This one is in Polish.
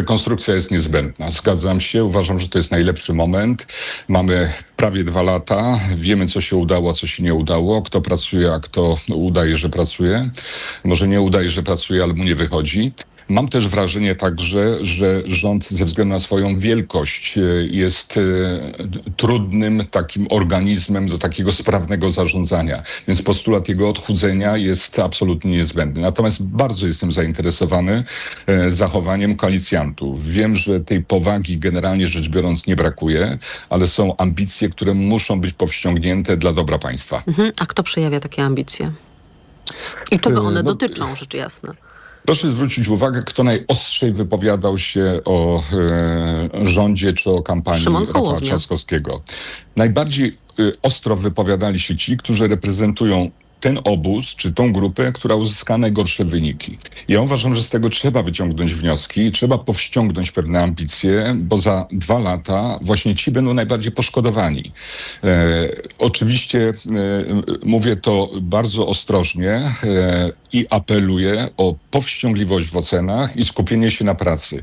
Rekonstrukcja jest niezbędna. Zgadzam się. Uważam, że to jest najlepszy moment. Mamy prawie dwa lata. Wiemy, co się udało, co się nie udało. Kto pracuje, a kto udaje, że pracuje. Może nie udaje, że pracuje, ale mu nie wychodzi. Mam też wrażenie także, że rząd ze względu na swoją wielkość e, jest e, trudnym takim organizmem do takiego sprawnego zarządzania. Więc postulat jego odchudzenia jest absolutnie niezbędny. Natomiast bardzo jestem zainteresowany e, zachowaniem koalicjantów. Wiem, że tej powagi generalnie rzecz biorąc nie brakuje, ale są ambicje, które muszą być powściągnięte dla dobra państwa. Mhm. A kto przejawia takie ambicje? I czego one no, dotyczą, rzecz jasna? Proszę zwrócić uwagę, kto najostrzej wypowiadał się o e, rządzie czy o kampanii Rafała. Trzaskowskiego. Najbardziej e, ostro wypowiadali się ci, którzy reprezentują ten obóz czy tą grupę, która uzyska najgorsze wyniki. Ja uważam, że z tego trzeba wyciągnąć wnioski, trzeba powściągnąć pewne ambicje, bo za dwa lata właśnie ci będą najbardziej poszkodowani. E, oczywiście e, mówię to bardzo ostrożnie e, i apeluję o powściągliwość w ocenach i skupienie się na pracy.